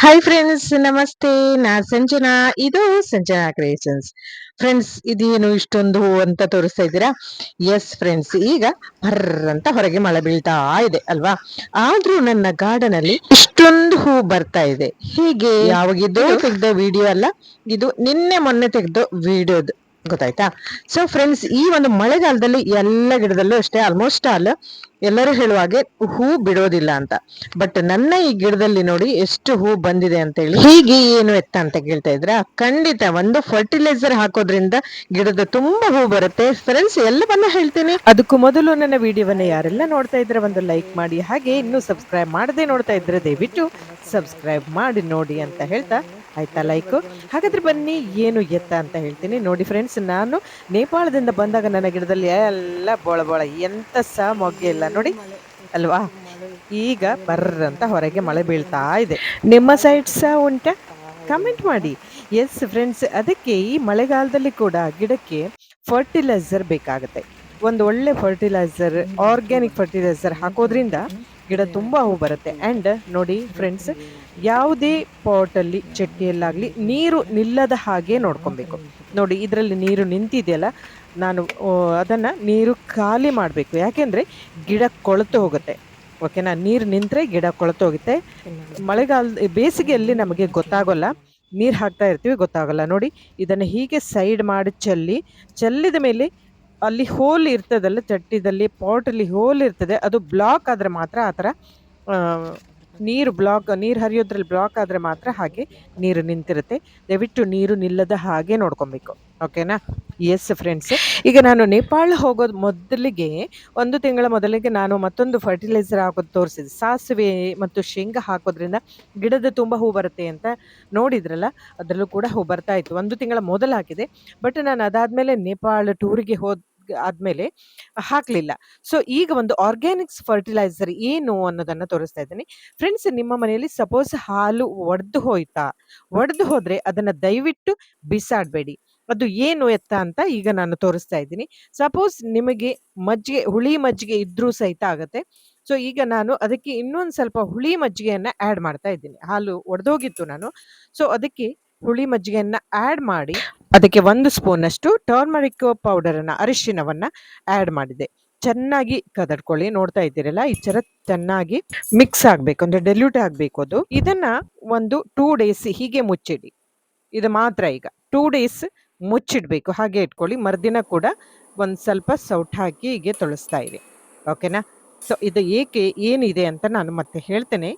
Hi friends ನಮಸ್ತೆ. ನಾ ಸಂಜನಾ. ಇದು ಸಂಜನಾ ಕ್ರಿಯೇಷನ್ಸ್ ಫ್ರೆಂಡ್ಸ್ ಇದೇನು ಇಷ್ಟೊಂದು ಹೂ ಅಂತ ತೋರಿಸ್ತಾ ಇದ್ದೀರಾ? ಎಸ್ ಫ್ರೆಂಡ್ಸ್ ಈಗ ಭರ್ರ್ ಅಂತ ಹೊರಗೆ ಮಳೆ ಬೀಳ್ತಾ ಇದೆ ಅಲ್ವಾ? ಆದ್ರೂ ನನ್ನ ಗಾರ್ಡನ್ ಅಲ್ಲಿ ಇಷ್ಟೊಂದು ಹೂ ಬರ್ತಾ ಇದೆ. ಹೀಗೆ ಯಾವಾಗಿದ್ದು ತೆಗೆದ ವಿಡಿಯೋ ಅಲ್ಲ ಇದು ನಿನ್ನೆ ಮೊನ್ನೆ ತೆಗೆದ ವಿಡಿಯೋದು ಗೊತ್ತಾಯ್ತಾ? ಸೊ ಫ್ರೆಂಡ್ಸ್ ಈ ಒಂದು ಮಳೆಗಾಲದಲ್ಲಿ ಎಲ್ಲ ಗಿಡದಲ್ಲೂ ಅಷ್ಟೇ ಆಲ್ಮೋಸ್ಟ್ ಆಲ್ ಎಲ್ಲರೂ ಹೇಳುವ ಹಾಗೆ ಹೂ ಬಿಡೋದಿಲ್ಲ ಅಂತ. ಬಟ್ ನನ್ನ ಈ ಗಿಡದಲ್ಲಿ ನೋಡಿ ಎಷ್ಟು ಹೂ ಬಂದಿದೆ ಅಂತ ಹೇಳಿ ಹೀಗೆ ಏನು ಎತ್ತ ಅಂತ ಕೇಳ್ತಾ ಇದ್ರ, ಖಂಡಿತ ಒಂದು ಫರ್ಟಿಲೈಸರ್ ಹಾಕೋದ್ರಿಂದ ಗಿಡದ ತುಂಬಾ ಹೂ ಬರುತ್ತೆ. ಫ್ರೆಂಡ್ಸ್ ಎಲ್ಲವನ್ನ ಹೇಳ್ತೀನಿ. ಅದಕ್ಕೂ ಮೊದಲು ನನ್ನ ವಿಡಿಯೋವನ್ನ ಯಾರೆಲ್ಲ ನೋಡ್ತಾ ಇದ್ರೆ ಒಂದು ಲೈಕ್ ಮಾಡಿ, ಹಾಗೆ ಇನ್ನೂ ಸಬ್ಸ್ಕ್ರೈಬ್ ಮಾಡದೆ ನೋಡ್ತಾ ಇದ್ರೆ ದಯವಿಟ್ಟು ಸಬ್ಸ್ಕ್ರೈಬ್ ಮಾಡಿ ನೋಡಿ ಅಂತ ಹೇಳ್ತಾ ಆಯ್ತಾ ಲೈಕ್ ಹಾಗಾದ್ರೆ ಬನ್ನಿ, ಏನು ಎತ್ತ ಅಂತ ಹೇಳ್ತೀನಿ. ನೋಡಿ ಫ್ರೆಂಡ್ಸ್ ನಾನು ನೇಪಾಳದಿಂದ ಬಂದಾಗ ನನ್ನ ಗಿಡದಲ್ಲಿ ಎಲ್ಲ ಬೋಳ ಬೋಳ, ಎಂತ ಸಹ ಮೊಗ್ಗೆ ಇಲ್ಲ. ನೋಡಿ, ಅಲ್ವಾ? ಈಗ ಬರ್ರ ಅಂತ ಹೊರಗೆ ಮಳೆ ಬೀಳ್ತಾ ಇದೆ. ನಿಮ್ಮ ಸೈಡ್ ಸಹ ಉಂಟಾ? ಕಮೆಂಟ್ ಮಾಡಿ. ಎಸ್ ಫ್ರೆಂಡ್ಸ್ ಅದಕ್ಕೆ ಈ ಮಳೆಗಾಲದಲ್ಲಿ ಕೂಡ ಗಿಡಕ್ಕೆ ಫರ್ಟಿಲೈಸರ್ ಬೇಕಾಗುತ್ತೆ. ಒಂದು ಒಳ್ಳೆ ಫರ್ಟಿಲೈಸರ್ ಆರ್ಗ್ಯಾನಿಕ್ ಫರ್ಟಿಲೈಸರ್ ಹಾಕೋದ್ರಿಂದ ಗಿಡ ತುಂಬ ಹೂ ಬರುತ್ತೆ. ಆ್ಯಂಡ್ ನೋಡಿ ಫ್ರೆಂಡ್ಸ್ ಯಾವುದೇ ಪಾಟಲ್ಲಿ ಚಟ್ನಿಯಲ್ಲಾಗಲಿ ನೀರು ನಿಲ್ಲದ ಹಾಗೆ ನೋಡ್ಕೊಬೇಕು. ನೋಡಿ ಇದರಲ್ಲಿ ನೀರು ನಿಂತಿದೆಯಲ್ಲ ನಾನು ಅದನ್ನು ನೀರು ಖಾಲಿ ಮಾಡಬೇಕು. ಯಾಕೆಂದರೆ ಗಿಡ ಕೊಳೆತು ಹೋಗುತ್ತೆ. ಓಕೆನಾ ನೀರು ನಿಂತರೆ ಗಿಡ ಕೊಳೆತು ಹೋಗುತ್ತೆ. ಮಳೆಗಾಲ ಬೇಸಿಗೆಯಲ್ಲಿ ನಮಗೆ ಗೊತ್ತಾಗೋಲ್ಲ. ನೀರು ಹಾಕ್ತಾ ಇರ್ತೀವಿ ಗೊತ್ತಾಗಲ್ಲ. ನೋಡಿ ಇದನ್ನು ಹೀಗೆ ಸೈಡ್ ಮಾಡಿ ಚೆಲ್ಲಿ ಚೆಲ್ಲಿದ ಮೇಲೆ ಅಲ್ಲಿ ಹೋಲ್ ಇರ್ತದಲ್ಲ, ಚಟ್ಟಿದಲ್ಲಿ ಪಾಟಲ್ಲಿ ಹೋಲ್ ಇರ್ತದೆ, ಅದು ಬ್ಲಾಕ್ ಆದರೆ ಮಾತ್ರ ಆ ಥರ ನೀರು ಬ್ಲಾಕ್, ನೀರು ಹರಿಯೋದ್ರಲ್ಲಿ ಬ್ಲಾಕ್ ಆದರೆ ಮಾತ್ರ ಹಾಗೆ ನೀರು ನಿಂತಿರುತ್ತೆ. ದಯವಿಟ್ಟು ನೀರು ನಿಲ್ಲದ ಹಾಗೆ ನೋಡ್ಕೊಬೇಕು. ಓಕೆನಾ? ಎಸ್ ಫ್ರೆಂಡ್ಸ್ ಈಗ ನಾನು ನೇಪಾಳ ಹೋಗೋದು ಮೊದಲಿಗೆ, ಒಂದು ತಿಂಗಳ ಮೊದಲಿಗೆ ನಾನು ಮತ್ತೊಂದು ಫರ್ಟಿಲೈಸರ್ ಹಾಕೋದು ತೋರಿಸಿದೆ. ಸಾಸಿವೆ ಮತ್ತು ಶೇಂಗಾ ಹಾಕೋದ್ರಿಂದ ಗಿಡದ ತುಂಬ ಹೂ ಬರುತ್ತೆ ಅಂತ ನೋಡಿದ್ರಲ್ಲ, ಅದರಲ್ಲೂ ಕೂಡ ಹೂ ಬರ್ತಾ ಇತ್ತು. ಒಂದು ತಿಂಗಳ ಮೊದಲು ಹಾಕಿದೆ. ಬಟ್ ನಾನು ಅದಾದಮೇಲೆ ನೇಪಾಳ ಟೂರಿಗೆ ಹೋದ, ಆದಮೇಲೆ ಹಾಕಲಿಲ್ಲ. ಸೊ ಈಗ ಒಂದು ಆರ್ಗ್ಯಾನಿಕ್ಸ್ ಫರ್ಟಿಲೈಸರ್ ಏನು ಅನ್ನೋದನ್ನು ತೋರಿಸ್ತಾ ಇದ್ದೀನಿ. ಫ್ರೆಂಡ್ಸ್ ನಿಮ್ಮ ಮನೆಯಲ್ಲಿ ಸಪೋಸ್ ಹಾಲು ಒಡೆದು ಹೋಯ್ತಾ? ಒಡೆದು ಹೋದರೆ ಅದನ್ನು ದಯವಿಟ್ಟು ಬಿಸಾಡಬೇಡಿ. ಅದು ಏನು ಎತ್ತ ಅಂತ ಈಗ ನಾನು ತೋರಿಸ್ತಾ ಇದ್ದೀನಿ. ಸಪೋಸ್ ನಿಮಗೆ ಮಜ್ಜಿಗೆ, ಹುಳಿ ಮಜ್ಜಿಗೆ ಇದ್ರೂ ಸಹಿತ ಆಗುತ್ತೆ. ಸೊ ಈಗ ನಾನು ಅದಕ್ಕೆ ಇನ್ನೊಂದು ಸ್ವಲ್ಪ ಹುಳಿ ಮಜ್ಜಿಗೆಯನ್ನು ಆ್ಯಡ್ ಮಾಡ್ತಾ ಇದ್ದೀನಿ. ಹಾಲು ಒಡೆದೋಗಿತ್ತು ನಾನು. ಸೊ ಅದಕ್ಕೆ ಹುಳಿ ಮಜ್ಜಿಗೆಯನ್ನು ಆ್ಯಡ್ ಮಾಡಿ ಅದಕ್ಕೆ ಒಂದು ಸ್ಪೂನಷ್ಟು ಟರ್ಮರಿಕ್ ಪೌಡರನ್ನು ಅರಿಶಿನವನ್ನು ಆ್ಯಡ್ ಮಾಡಿದೆ. ಚೆನ್ನಾಗಿ ಕದಡ್ಕೊಳ್ಳಿ. ನೋಡ್ತಾ ಇದ್ದೀರಲ್ಲ, ಈ ಥರ ಚೆನ್ನಾಗಿ ಮಿಕ್ಸ್ ಆಗಬೇಕು, ಅಂದರೆ ಡೆಲ್ಯೂಟ್ ಆಗಬೇಕು ಅದು. ಇದನ್ನ ಒಂದು ಟೂ ಡೇಸ್ ಹೀಗೆ ಮುಚ್ಚಿಡಿ. ಇದು ಮಾತ್ರ ಈಗ. ಟೂ ಡೇಸ್ ಮುಚ್ಚಿಡಬೇಕು. ಹಾಗೆ ಇಟ್ಕೊಳ್ಳಿ. ಮರುದಿನ ಕೂಡ ಒಂದು ಸ್ವಲ್ಪ ಸೌಟ್ ಹಾಕಿ ಹೀಗೆ ತೊಳಸ್ತಾ ಇದೆ ಓಕೆನಾ? ಸೊ ಇದು ಏಕೆ ಏನಿದೆ ಅಂತ ನಾನು ಮತ್ತೆ ಹೇಳ್ತೇನೆ.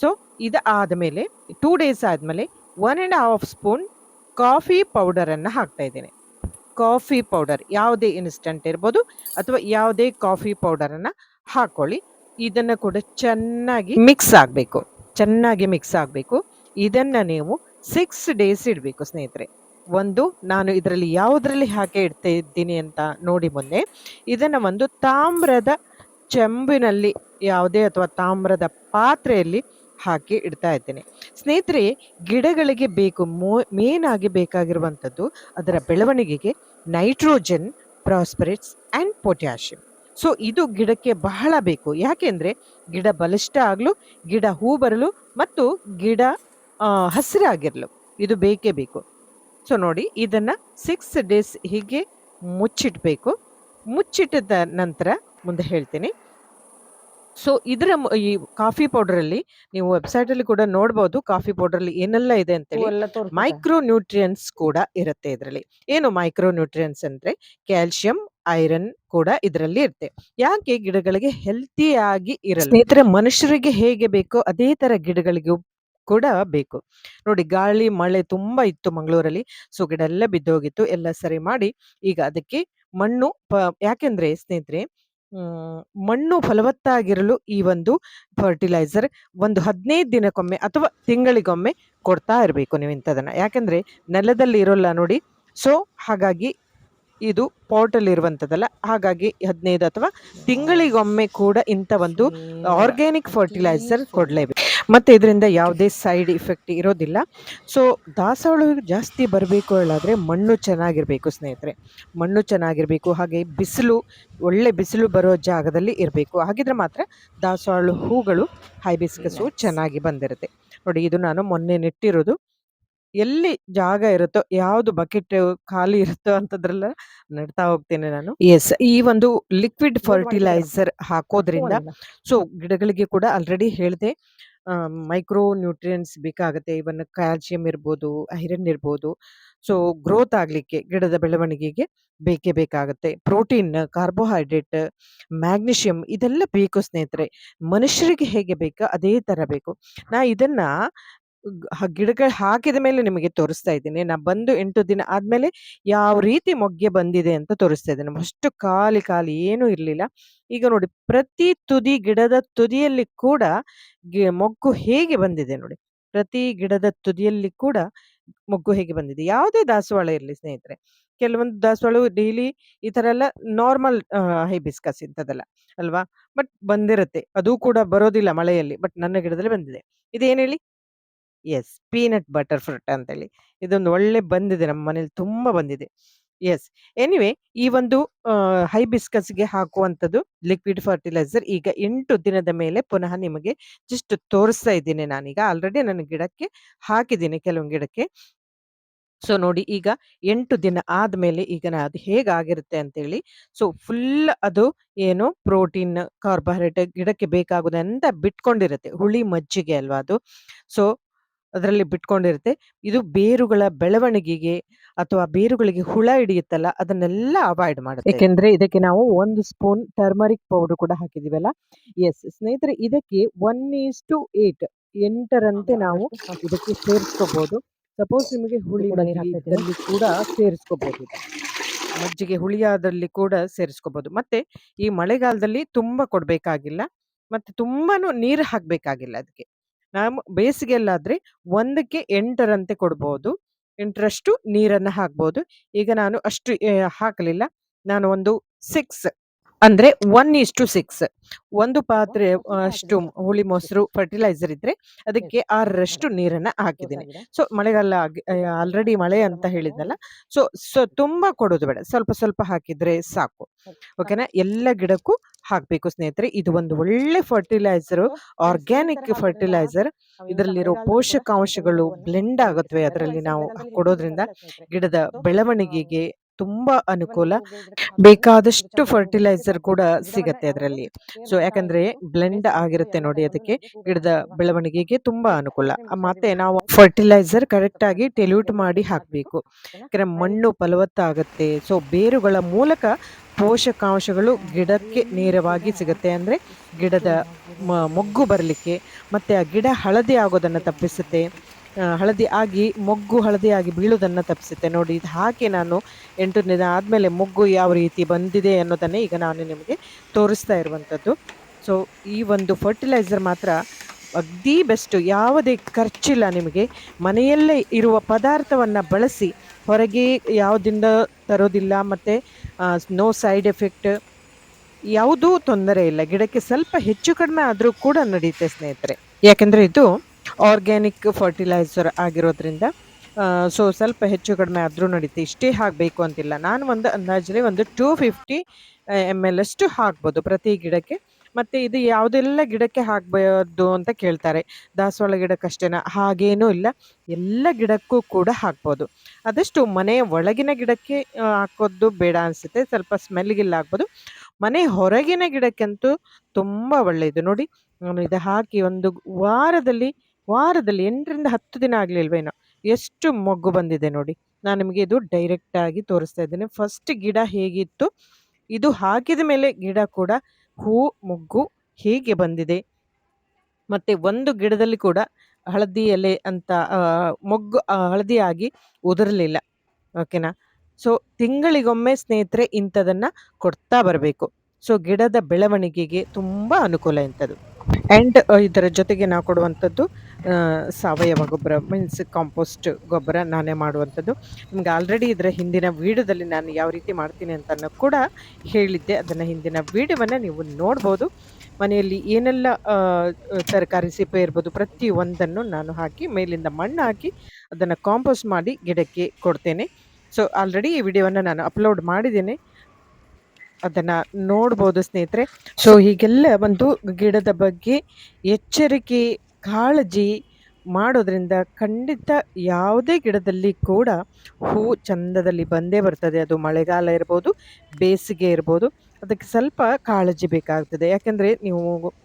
ಸೊ ಇದು ಆದಮೇಲೆ ಟೂ ಡೇಸ್ ಆದಮೇಲೆ one and half spoon coffee ಪೌಡರನ್ನು ಹಾಕ್ತಾ ಇದ್ದೇನೆ. ಕಾಫಿ ಪೌಡರ್ ಯಾವುದೇ ಇನ್ಸ್ಟೆಂಟ್ ಇರ್ಬೋದು ಅಥವಾ ಯಾವುದೇ ಕಾಫಿ ಪೌಡರನ್ನು ಹಾಕ್ಕೊಳ್ಳಿ ಇದನ್ನು ಕೂಡ ಚೆನ್ನಾಗಿ ಮಿಕ್ಸ್ ಆಗಬೇಕು. ಚೆನ್ನಾಗಿ ಮಿಕ್ಸ್ ಆಗಬೇಕು. ಇದನ್ನು ನೀವು ಸಿಕ್ಸ್ ಡೇಸ್ ಇಡಬೇಕು ಸ್ನೇಹಿತರೆ. ಒಂದು ನಾನು ಇದರಲ್ಲಿ ಯಾವುದರಲ್ಲಿ ಹಾಕಿ ಇಡ್ತಾ ಇದ್ದೀನಿ ಅಂತ ನೋಡಿ ಮೊನ್ನೆ. ಇದನ್ನು ಒಂದು ತಾಮ್ರದ ಚೆಂಬಿನಲ್ಲಿ ಯಾವುದೇ ಅಥವಾ ತಾಮ್ರದ ಪಾತ್ರೆಯಲ್ಲಿ ಹಾಕಿ ಇಡ್ತಾ ಇದ್ದೇನೆ. ಸ್ನೇಹಿತರೆ, ಗಿಡಗಳಿಗೆ ಬೇಕು, ಮೋ ಆಗಿ ಬೇಕಾಗಿರುವಂಥದ್ದು ಅದರ ಬೆಳವಣಿಗೆಗೆ nitrogen phosphates and potassium so ಇದು ಗಿಡಕ್ಕೆ ಬಹಳ ಬೇಕು. ಯಾಕೆಂದರೆ ಗಿಡ ಬಲಿಷ್ಠ ಆಗಲು, ಗಿಡ ಹೂ ಬರಲು ಮತ್ತು ಗಿಡ ಹಸಿರಾಗಿರಲು. ಇದು ಬೇಕೇ ಬೇಕು. ಸೊ ನೋಡಿ ಇದನ್ನ ಸಿಕ್ಸ್ ಡೇಸ್ ಹೀಗೆ ಮುಚ್ಚಿಡಬೇಕು. ಮುಚ್ಚಿಟ್ಟಿದ ನಂತರ ಮುಂದೆ ಹೇಳ್ತೀನಿ. ಸೊ ಇದರ ಈ ಕಾಫಿ ಪೌಡರಲ್ಲಿ ನೀವು ವೆಬ್ಸೈಟ್ ಅಲ್ಲಿ ಕೂಡ ನೋಡಬಹುದು ಕಾಫಿ ಪೌಡರಲ್ಲಿ ಏನೆಲ್ಲ ಇದೆ ಅಂತೇಳಿ. ಮೈಕ್ರೋ ನ್ಯೂಟ್ರಿಯನ್ಸ್ ಕೂಡ ಇರುತ್ತೆ ಇದರಲ್ಲಿ. ಏನು ಮೈಕ್ರೋ ನ್ಯೂಟ್ರಿಯನ್ಸ್ ಅಂದ್ರೆ ಕ್ಯಾಲ್ಸಿಯಂ ಐರನ್ ಕೂಡ ಇದರಲ್ಲಿ ಇರುತ್ತೆ. ಯಾಕೆ ಗಿಡಗಳಿಗೆ ಹೆಲ್ತಿಯಾಗಿ ಇರಲ್ಲ? ಸ್ನೇಹಿತರೆ ಮನುಷ್ಯರಿಗೆ ಹೇಗೆ ಬೇಕೋ ಅದೇ ತರ ಗಿಡಗಳಿಗೂ ಕೂಡ ಬೇಕು. ನೋಡಿ ಗಾಳಿ ಮಳೆ ತುಂಬಾ ಇತ್ತು ಮಂಗಳೂರಲ್ಲಿ ಸೊ ಗಿಡ ಎಲ್ಲ ಬಿದ್ದೋಗಿತ್ತು ಎಲ್ಲ ಸರಿ ಮಾಡಿ ಈಗ ಅದಕ್ಕೆ ಮಣ್ಣು ಯಾಕೆಂದ್ರೆ ಸ್ನೇಹಿತರೆ ಮಣ್ಣು ಫಲವತ್ತಾಗಿರಲು ಈ ಒಂದು ಫರ್ಟಿಲೈಸರ್ ಒಂದು ಹದಿನೈದು ದಿನಕ್ಕೊಮ್ಮೆ ಅಥವಾ ತಿಂಗಳಿಗೊಮ್ಮೆ ಕೊಡ್ತಾ ಇರಬೇಕು ನೀವು ಇಂಥದನ್ನ ಯಾಕಂದ್ರೆ ನೆಲದಲ್ಲಿ ಇರೋಲ್ಲ ನೋಡಿ ಸೊ ಹಾಗಾಗಿ ಇದು ಪಾಟಲ್ಲಿ ಇರುವಂತದಲ್ಲ ಹಾಗಾಗಿ ಹದಿನೈದು ಅಥವಾ ತಿಂಗಳಿಗೊಮ್ಮೆ ಕೂಡ ಇಂಥ ಒಂದು ಆರ್ಗ್ಯಾನಿಕ್ ಫರ್ಟಿಲೈಸರ್ ಕೊಡಲೇಬೇಕು. ಮತ್ತು ಇದರಿಂದ ಯಾವುದೇ ಸೈಡ್ ಇಫೆಕ್ಟ್ ಇರೋದಿಲ್ಲ. ಸೊ ದಾಸವಾಳ ಜಾಸ್ತಿ ಬರಬೇಕು ಹೇಳಾದರೆ ಮಣ್ಣು ಚೆನ್ನಾಗಿರಬೇಕು ಸ್ನೇಹಿತರೆ. ಮಣ್ಣು ಚೆನ್ನಾಗಿರಬೇಕು ಹಾಗೆ ಬಿಸಿಲು ಒಳ್ಳೆ ಬಿಸಿಲು ಬರೋ ಜಾಗದಲ್ಲಿ ಇರಬೇಕು. ಹಾಗಿದ್ರೆ ಮಾತ್ರ ದಾಸವಾಳ ಹೂಗಳು ಹೈಬಿಸ್ಕಸು ಚೆನ್ನಾಗಿ ಬಂದಿರುತ್ತೆ. ನೋಡಿ ಇದು ನಾನು ಮೊನ್ನೆ ನೆಟ್ಟಿರೋದು. ಎಲ್ಲಿ ಜಾಗ ಇರುತ್ತೋ ಯಾವುದು ಬಕೆಟ್ ಖಾಲಿ ಇರುತ್ತೋ ಅಂತದ್ರೆಲ್ಲ ನೆಡ್ತಾ ಹೋಗ್ತೇನೆ ನಾನು. ಎಸ್ ಈ ಒಂದು ಲಿಕ್ವಿಡ್ ಫರ್ಟಿಲೈಸರ್ ಹಾಕೋದ್ರಿಂದ ಸೊ ಗಿಡಗಳಿಗೆ ಕೂಡ ಆಲ್ರೆಡಿ ಹೇಳಿದೆ. ಮೈಕ್ರೋ ನ್ಯೂಟ್ರಿಯೆಂಟ್ಸ್ ಬೇಕಾಗುತ್ತೆ. ಇವನ್ ಕ್ಯಾಲ್ಸಿಯಂ ಇರ್ಬೋದು, ಐರನ್ ಇರ್ಬೋದು. ಸೊ ಗ್ರೋತ್ ಆಗಲಿಕ್ಕೆ ಗಿಡದ ಬೆಳವಣಿಗೆಗೆ ಬೇಕೇ ಬೇಕಾಗುತ್ತೆ. ಪ್ರೋಟೀನ್, ಕಾರ್ಬೋಹೈಡ್ರೇಟ್, ಮ್ಯಾಗ್ನೀಷಿಯಂ ಇದೆಲ್ಲ ಬೇಕು ಸ್ನೇಹಿತರೆ. ಮನುಷ್ಯರಿಗೆ ಹೇಗೆ ಬೇಕೋ? ಅದೇ ಥರ ಬೇಕು. ನಾ ಇದನ್ನ ಗಿಡಗಳು ಹಾಕಿದ ಮೇಲೆ ನಿಮಗೆ ತೋರಿಸ್ತಾ ಇದ್ದೀನಿ. ನಾ ಬಂದು ಎಂಟು ದಿನ ಆದ್ಮೇಲೆ ಯಾವ ರೀತಿ ಮೊಗ್ಗೆ ಬಂದಿದೆ ಅಂತ ತೋರಿಸ್ತಾ ಇದ್ದೀನಿ. ಅಷ್ಟು ಖಾಲಿ ಖಾಲಿ ಏನೂ ಇರಲಿಲ್ಲ. ಈಗ ನೋಡಿ ಪ್ರತಿ ತುದಿ ಗಿಡದ ತುದಿಯಲ್ಲಿ ಕೂಡ ಮೊಗ್ಗು ಹೇಗೆ ಬಂದಿದೆ ನೋಡಿ. ಪ್ರತಿ ಗಿಡದ ತುದಿಯಲ್ಲಿ ಕೂಡ ಮೊಗ್ಗು ಹೇಗೆ ಬಂದಿದೆ. ಯಾವುದೇ ದಾಸವಾಳ ಇರಲಿ ಸ್ನೇಹಿತರೆ. ಕೆಲವೊಂದು ದಾಸವಾಳ ಡೈಲಿ ಈ ಥರ ಎಲ್ಲ ನಾರ್ಮಲ್ ಹೈಬಿಸ್ಕಸ್ ಇಂಥದ್ದೆಲ್ಲ ಅಲ್ವಾ? ಬಟ್ ಬಂದಿರುತ್ತೆ. ಅದು ಕೂಡ ಬರೋದಿಲ್ಲ ಮಳೆಯಲ್ಲಿ. ಬಟ್ ನನ್ನ ಗಿಡದಲ್ಲಿ ಬಂದಿದೆ. ಇದೇನು ಹೇಳಿ? ಎಸ್ ಪೀನಟ್ ಬಟರ್ ಫ್ರೂಟ್ ಅಂತೇಳಿ. ಇದೊಂದು ಒಳ್ಳೆ ಬಂದಿದೆ, ನಮ್ಮ ಮನೇಲಿ ತುಂಬಾ ಬಂದಿದೆ. ಎಸ್ ಎನಿವೆ ಈ ಒಂದು ಹೈ ಬಿಸ್ಕಸ್ಗೆ ಹಾಕುವಂಥದ್ದು ಲಿಕ್ವಿಡ್ ಫರ್ಟಿಲೈಸರ್ ಈಗ ಎಂಟು ದಿನದ ಮೇಲೆ ಪುನಃ ನಿಮಗೆ ಜಸ್ಟ್ ತೋರಿಸ್ತಾ ಇದ್ದೀನಿ ನಾನೀಗ. ಆಲ್ರೆಡಿ ನನ್ನ ಗಿಡಕ್ಕೆ ಹಾಕಿದ್ದೀನಿ ಕೆಲವೊಂದು ಗಿಡಕ್ಕೆ. ಸೊ ನೋಡಿ ಈಗ ಎಂಟು ದಿನ ಆದ್ಮೇಲೆ ಈಗ ನಾ ಅದು ಹೇಗಾಗಿರುತ್ತೆ ಅಂತೇಳಿ. ಸೊ ಫುಲ್ ಅದು ಏನು ಪ್ರೋಟೀನ್ ಕಾರ್ಬೋಹೈಡ್ರೇಟ್ ಗಿಡಕ್ಕೆ ಬೇಕಾಗುದಂತ ಬಿಟ್ಕೊಂಡಿರುತ್ತೆ. ಹುಳಿ ಮಜ್ಜಿಗೆ ಅಲ್ವಾ ಅದು. ಸೊ ಅದರಲ್ಲಿ ಬಿಟ್ಕೊಂಡಿರುತ್ತೆ. ಇದು ಬೇರುಗಳ ಬೆಳವಣಿಗೆಗೆ ಅಥವಾ ಬೇರುಗಳಿಗೆ ಹುಳ ಹಿಡಿಯುತ್ತಲ್ಲ ಅದನ್ನೆಲ್ಲ ಅವಾಯ್ಡ್ ಮಾಡುತ್ತೆ. ಯಾಕೆಂದ್ರೆ ಇದಕ್ಕೆ ನಾವು ಒಂದು ಸ್ಪೂನ್ ಟರ್ಮರಿಕ್ ಪೌಡರ್ ಕೂಡ ಹಾಕಿದೀವಲ್ಲ? ಎಸ್ ಸ್ನೇಹಿತರೆ ಇದಕ್ಕೆ ಒನ್ ಈಸ್ ಟು ಏಟ್ ಎಂಟರಂತೆ ನಾವು ಇದಕ್ಕೆ ಸೇರಿಸ್ಕೋಬಹುದು ಸಪೋಸ್ ನಿಮಗೆ ಹುಳಿ ಇದ್ದೀರಾ? ಕೂಡ ಸೇರಿಸ್ಕೋಬಹುದು ಮಜ್ಜಿಗೆ ಹುಳಿಯಾದಲ್ಲಿ ಕೂಡ ಸೇರಿಸ್ಕೋಬಹುದು ಮತ್ತೆ ಈ ಮಳೆಗಾಲದಲ್ಲಿ ತುಂಬಾ ಕೊಡ್ಬೇಕಾಗಿಲ್ಲ. ಮತ್ತೆ ತುಂಬಾನು ನೀರು ಹಾಕ್ಬೇಕಾಗಿಲ್ಲ ಅದಕ್ಕೆ. ನಾವು ಬೇಸಿಗೆಯಲ್ಲಾದರೆ ಒಂದಕ್ಕೆ ಎಂಟರಂತೆ ಕೊಡ್ಬೋದು. ಎಂಟರಷ್ಟು ನೀರನ್ನು ಹಾಕ್ಬೋದು. ಈಗ ನಾನು ಅಷ್ಟು ಹಾಕಲಿಲ್ಲ. ನಾನು ಒಂದು ಸಿಕ್ಸ್ ಅಂದ್ರೆ ಒನ್ ಇಷ್ಟು ಸಿಕ್ಸ್ ಒಂದು ಪಾತ್ರೆ ಅಷ್ಟು ಹುಳಿ ಮೊಸರು ಫರ್ಟಿಲೈಸರ್ ಇದ್ರೆ ಅದಕ್ಕೆ ಆರರಷ್ಟು ನೀರನ್ನ ಹಾಕಿದ್ದೀನಿ. ಸೊ ಮಳೆಗಾಲ ಆಲ್ರೆಡಿ ಮಳೆ ಅಂತ ಹೇಳಿದ್ನಲ್ಲ. ಸೊ ಸೊ ತುಂಬಾ ಕೊಡೋದು ಬೇಡ. ಸ್ವಲ್ಪ ಸ್ವಲ್ಪ ಹಾಕಿದ್ರೆ ಸಾಕು. ಓಕೆನಾ ಎಲ್ಲ ಗಿಡಕ್ಕೂ ಹಾಕ್ಬೇಕು ಸ್ನೇಹಿತರೆ. ಇದು ಒಂದು ಒಳ್ಳೆ ಫರ್ಟಿಲೈಸರ್ ಆರ್ಗ್ಯಾನಿಕ್ ಫರ್ಟಿಲೈಸರ್ ಇದರಲ್ಲಿರೋ ಪೋಷಕಾಂಶಗಳು ಬ್ಲೆಂಡ್ ಆಗುತ್ತವೆ. ಅದರಲ್ಲಿ ನಾವು ಕೊಡೋದ್ರಿಂದ ಗಿಡದ ಬೆಳವಣಿಗೆಗೆ ತುಂಬಾ ಅನುಕೂಲ. ಬೇಕಾದಷ್ಟು ಫರ್ಟಿಲೈಸರ್ ಕೂಡ ಸಿಗತ್ತೆ ಅದರಲ್ಲಿ. ಸೊ ಯಾಕಂದ್ರೆ ಬ್ಲೆಂಡ್ ಆಗಿರುತ್ತೆ ನೋಡಿ ಅದಕ್ಕೆ ಗಿಡದ ಬೆಳವಣಿಗೆಗೆ ತುಂಬಾ ಅನುಕೂಲ. ಮತ್ತೆ ನಾವು ಫರ್ಟಿಲೈಸರ್ ಕರೆಕ್ಟ್ ಆಗಿ ಟೆಲ್ಯೂಟ್ ಮಾಡಿ ಹಾಕಬೇಕು. ಯಾಕಂದ್ರೆ ಮಣ್ಣು ಫಲವತ್ತಾಗುತ್ತೆ. ಸೊ ಬೇರುಗಳ ಮೂಲಕ ಪೋಷಕಾಂಶಗಳು ಗಿಡಕ್ಕೆ ನೇರವಾಗಿ ಸಿಗುತ್ತೆ ಅಂದ್ರೆ ಗಿಡದ ಮೊಗ್ಗು ಬರಲಿಕ್ಕೆ ಮತ್ತೆ ಆ ಗಿಡ ಹಳದಿ ಆಗೋದನ್ನ ತಪ್ಪಿಸುತ್ತೆ. ಹಳದಿ ಆಗಿ ಮೊಗ್ಗು ಹಳದಿಯಾಗಿ ಬೀಳೋದನ್ನು ತಪ್ಪಿಸುತ್ತೆ. ನೋಡಿ, ಇದು ಹಾಕಿ ನಾನು ಎಂಟು ದಿನ ಆದಮೇಲೆ ಮೊಗ್ಗು ಯಾವ ರೀತಿ ಬಂದಿದೆ ಅನ್ನೋದನ್ನೇ ಈಗ ನಾನು ನಿಮಗೆ ತೋರಿಸ್ತಾ ಇರುವಂಥದ್ದು. ಸೊ ಈ ಒಂದು ಫರ್ಟಿಲೈಸರ್ ಮಾತ್ರ ಅಗ್ದಿ ಬೆಸ್ಟ್ ಯಾವುದೇ ಖರ್ಚಿಲ್ಲ ನಿಮಗೆ. ಮನೆಯಲ್ಲೇ ಇರುವ ಪದಾರ್ಥವನ್ನು ಬಳಸಿ ಹೊರಗೆ ಯಾವುದಿಂದ ತರೋದಿಲ್ಲ, ಮತ್ತು ನೋ ಸೈಡ್ ಎಫೆಕ್ಟ್ ಯಾವುದೂ ತೊಂದರೆ ಇಲ್ಲ. ಗಿಡಕ್ಕೆ ಸ್ವಲ್ಪ ಹೆಚ್ಚು ಕಡಿಮೆ ಆದರೂ ಕೂಡ ನಡೆಯುತ್ತೆ ಸ್ನೇಹಿತರೆ. ಯಾಕೆಂದರೆ ಇದು ಆರ್ಗ್ಯಾನಿಕ್ ಫರ್ಟಿಲೈಸರ್ ಆಗಿರೋದ್ರಿಂದ ಸೊ ಸ್ವಲ್ಪ ಹೆಚ್ಚು ಕಡಿಮೆ ಆದರೂ ನಡೀತೆ. ಇಷ್ಟೇ ಹಾಕಬೇಕು ಅಂತಿಲ್ಲ. ನಾನು ಒಂದು ಅಂದಾಜಲ್ಲಿ ಒಂದು ಟೂ ಫಿಫ್ಟಿ ಎಂ ಎಲ್ ಅಷ್ಟು ಹಾಕ್ಬೋದು ಪ್ರತಿ ಗಿಡಕ್ಕೆ. ಮತ್ತು ಇದು ಯಾವುದೆಲ್ಲ ಗಿಡಕ್ಕೆ ಹಾಕ್ಬೋದು ಅಂತ ಕೇಳ್ತಾರೆ. ದಾಸವಾಳ ಗಿಡಕ್ಕಷ್ಟೇನ? ಹಾಗೇನೂ ಇಲ್ಲ. ಎಲ್ಲ ಗಿಡಕ್ಕೂ ಕೂಡ ಹಾಕ್ಬೋದು. ಆದಷ್ಟು ಮನೆಯ ಒಳಗಿನ ಗಿಡಕ್ಕೆ ಹಾಕೋದು ಬೇಡ ಅನಿಸುತ್ತೆ. ಸ್ವಲ್ಪ ಸ್ಮೆಲ್ಗಿಲ್ಲ ಹಾಕ್ಬೋದು ಮನೆ ಹೊರಗಿನ ಗಿಡಕ್ಕಂತೂ ತುಂಬ ಒಳ್ಳೆಯದು ನೋಡಿ, ನಾನು ಇದು ಹಾಕಿ ಒಂದು ವಾರದಲ್ಲಿ ವಾರದಲ್ಲಿ ಎಂಟರಿಂದ ಹತ್ತು ದಿನ ಆಗಲಿಲ್ವೇನೋ ಎಷ್ಟು ಮೊಗ್ಗು ಬಂದಿದೆ ನೋಡಿ. ನಾನು ನಿಮಗೆ ಇದು ಡೈರೆಕ್ಟ್ ಆಗಿ ತೋರಿಸ್ತಾ ಇದ್ದೇನೆ. ಫಸ್ಟ್ ಗಿಡ ಹೇಗಿತ್ತು? ಇದು ಹಾಕಿದ ಮೇಲೆ ಗಿಡ ಕೂಡ ಹೂ, ಮೊಗ್ಗು ಹೇಗೆ ಬಂದಿದೆ? ಮತ್ತೆ ಒಂದು ಗಿಡದಲ್ಲಿ ಕೂಡ ಹಳದಿ ಎಲೆ ಅಂತ ಮೊಗ್ಗು ಹಳದಿಯಾಗಿ ಉದುರಲಿಲ್ಲ. ಓಕೆನಾ ಸೊ ತಿಂಗಳಿಗೊಮ್ಮೆ ಸ್ನೇಹಿತರೆ ಇಂಥದನ್ನ ಕೊಡ್ತಾ ಬರಬೇಕು. ಸೊ ಗಿಡದ ಬೆಳವಣಿಗೆಗೆ ತುಂಬ ಅನುಕೂಲ ಇಂಥದ್ದು. ಆ್ಯಂಡ್ ಇದರ ಜೊತೆಗೆ ನಾವು ಕೊಡುವಂಥದ್ದು ಸಾವಯವ ಗೊಬ್ಬರ ಮೀನ್ಸ್ ಕಾಂಪೋಸ್ಟ್ ಗೊಬ್ಬರ ನಾನೇ ಮಾಡುವಂಥದ್ದು. ನಿಮ್ಗೆ ಆಲ್ರೆಡಿ ಇದರ ಹಿಂದಿನ ವೀಡಿಯೋದಲ್ಲಿ ನಾನು ಯಾವ ರೀತಿ ಮಾಡ್ತೀನಿ ಅಂತ ಕೂಡ ಹೇಳಿದ್ದೆ. ಅದನ್ನು ಹಿಂದಿನ ವೀಡಿಯೋವನ್ನು ನೀವು ನೋಡ್ಬೋದು. ಮನೆಯಲ್ಲಿ ಏನೆಲ್ಲ ತರಕಾರಿ ಸಿಪ್ಪೆ ಇರ್ಬೋದು ಪ್ರತಿ ಒಂದನ್ನು ನಾನು ಹಾಕಿ ಮೇಲಿಂದ ಮಣ್ಣು ಹಾಕಿ ಅದನ್ನು ಕಾಂಪೋಸ್ಟ್ ಮಾಡಿ ಗಿಡಕ್ಕೆ ಕೊಡ್ತೇನೆ. ಸೊ ಆಲ್ರೆಡಿ ಈ ವಿಡಿಯೋವನ್ನು ನಾನು ಅಪ್ಲೋಡ್ ಮಾಡಿದ್ದೇನೆ. ಅದನ್ನು ನೋಡ್ಬೋದು ಸ್ನೇಹಿತರೆ. ಸೊ ಹೀಗೆಲ್ಲ ಒಂದು ಗಿಡದ ಬಗ್ಗೆ ಎಚ್ಚರಿಕೆ ಕಾಳಜಿ ಮಾಡೋದ್ರಿಂದ ಖಂಡಿತ ಯಾವುದೇ ಗಿಡದಲ್ಲಿ ಕೂಡ ಹೂ ಚಂದದಲ್ಲಿ ಬಂದೇ ಬರ್ತದೆ. ಅದು ಮಳೆಗಾಲ ಇರ್ಬೋದು, ಬೇಸಿಗೆ ಇರ್ಬೋದು, ಅದಕ್ಕೆ ಸ್ವಲ್ಪ ಕಾಳಜಿ ಬೇಕಾಗ್ತದೆ. ಯಾಕೆಂದರೆ ನೀವು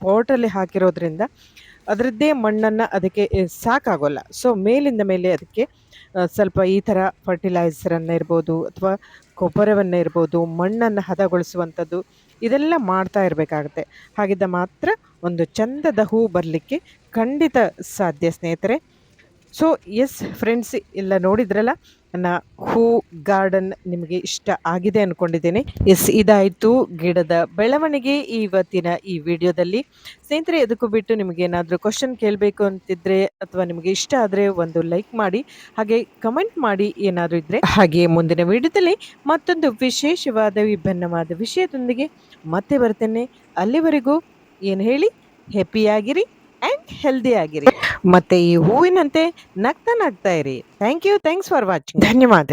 ಪಾಟಲ್ಲಿ ಹಾಕಿರೋದ್ರಿಂದ ಅದರದ್ದೇ ಮಣ್ಣನ್ನು ಅದಕ್ಕೆ ಸಾಕಾಗೋಲ್ಲ. ಸೊ ಮೇಲಿಂದ ಮೇಲೆ ಅದಕ್ಕೆ ಸ್ವಲ್ಪ ಈ ಥರ ಫರ್ಟಿಲೈಸರನ್ನು ಇರ್ಬೋದು ಅಥವಾ ಗೊಬ್ಬರವನ್ನು ಇರ್ಬೋದು, ಮಣ್ಣನ್ನು ಹದಗೊಳಿಸುವಂಥದ್ದು ಇದೆಲ್ಲ ಮಾಡ್ತಾ ಇರಬೇಕಾಗತ್ತೆ. ಹಾಗಿದ್ದ ಮಾತ್ರ ಒಂದು ಚಂದದ ಹೂ ಬರಲಿಕ್ಕೆ ಖಂಡಿತ ಸಾಧ್ಯ, ಸ್ನೇಹಿತರೆ. ಸೊ ಎಸ್ ಫ್ರೆಂಡ್ಸ್ ಎಲ್ಲ ನೋಡಿದ್ರಲ್ಲ? ನನ್ನ ಹೂ ಗಾರ್ಡನ್ ನಿಮಗೆ ಇಷ್ಟ ಆಗಿದೆ ಅಂದ್ಕೊಂಡಿದ್ದೇನೆ ಎಸ್ ಇದಾಯಿತು ಗಿಡದ ಬೆಳವಣಿಗೆ ಇವತ್ತಿನ ಈ ವಿಡಿಯೋದಲ್ಲಿ. ಸ್ನೇಹಿತರೆ, ಅದಕ್ಕೂ ಬಿಟ್ಟು ನಿಮಗೆ ಏನಾದರೂ ಕ್ವಶನ್ ಕೇಳಬೇಕು ಅಂತಿದ್ರೆ ಅಥವಾ ನಿಮಗೆ ಇಷ್ಟ ಆದರೆ ಒಂದು ಲೈಕ್ ಮಾಡಿ, ಹಾಗೆ ಕಮೆಂಟ್ ಮಾಡಿ ಏನಾದರೂ ಇದ್ದರೆ ಹಾಗೆ ಮುಂದಿನ ವಿಡಿಯೋದಲ್ಲಿ ಮತ್ತೊಂದು ವಿಶೇಷವಾದ ವಿಭಿನ್ನವಾದ ವಿಷಯದೊಂದಿಗೆ ಮತ್ತೆ ಬರ್ತೇನೆ. ಅಲ್ಲಿವರೆಗೂ ಏನು ಹೇಳಿ ಹ್ಯಾಪಿಯಾಗಿರಿ ಆ್ಯಂಡ್ ಹೆಲ್ದಿ ಆಗಿರಿ. ಮತ್ತೆ ಈ ಹೂವಿನಂತೆ ನಗ್ತಾ ನಗ್ತಾ ಇರಿ. Thank you thanks for watching ಧನ್ಯವಾದ.